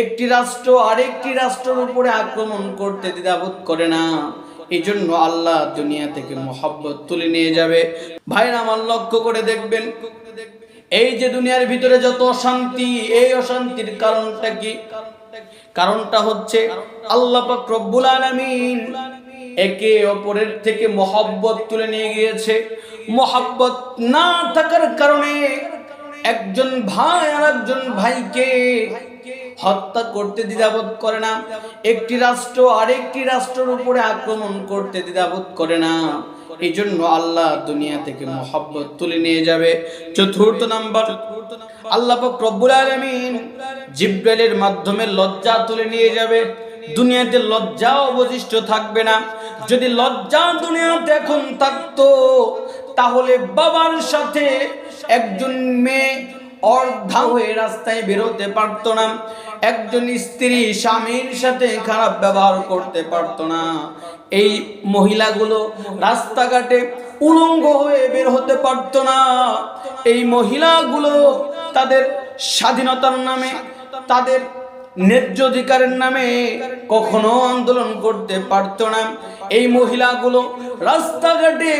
একটি রাষ্ট্র আরেকটি রাষ্ট্রের উপরে আক্রমণ করতে দ্বিধাবোধ করে না। এই জন্য আল্লাহ দুনিয়া থেকে মোহাব্বত তুলে নিয়ে যাবে। ভাইরা আমার লক্ষ্য করে দেখবেন, এই যে দুনিয়ার ভিতরে যত অশান্তি, এই অশান্তির কারণটা কি? কারণটা হচ্ছে আল্লাহ রব্বুল আলামিন একে অপরের থেকে মহব্বত তুলে নিয়ে গিয়েছে। মহব্বত না থাকার কারণে একজন ভাই আর একজন ভাইকে হত্যা করতে দ্বিধাবোধ করে না। একটি রাষ্ট্র আরেকটি রাষ্ট্রের উপরে আক্রমণ করতে দ্বিধাবোধ করে না। এই জন্য আল্লাহ দুনিয়া থেকে মহব্বত তুলে নিয়ে যাবে। চতুর্থ নাম্বার, আল্লাহ পাক রব্বুল আলামিন জিব্রাইলের মাধ্যমে লজ্জা তুলে নিয়ে যাবে। দুনিয়াতে লজ্জা অবশিষ্ট থাকবে না। যদি লজ্জা দুনিয়াতে এখন থাকতো তাহলে বাবার সাথে একজন মেয়ে অর্ধা হয়ে রাস্তায় বেরোতে পারতো না। একজন স্ত্রী স্বামীর সাথে খারাপ ব্যবহার করতে পারতো না। এই মহিলাগুলো রাস্তাঘাটে উলঙ্গ হয়ে বের হতে পারতো না। এই মহিলাগুলো তাদের স্বাধীনতার নামে, তাদের ন্যায্য অধিকারের নামে কখনো আন্দোলন করতে পারতো না। এই মহিলাগুলো রাস্তাঘাটে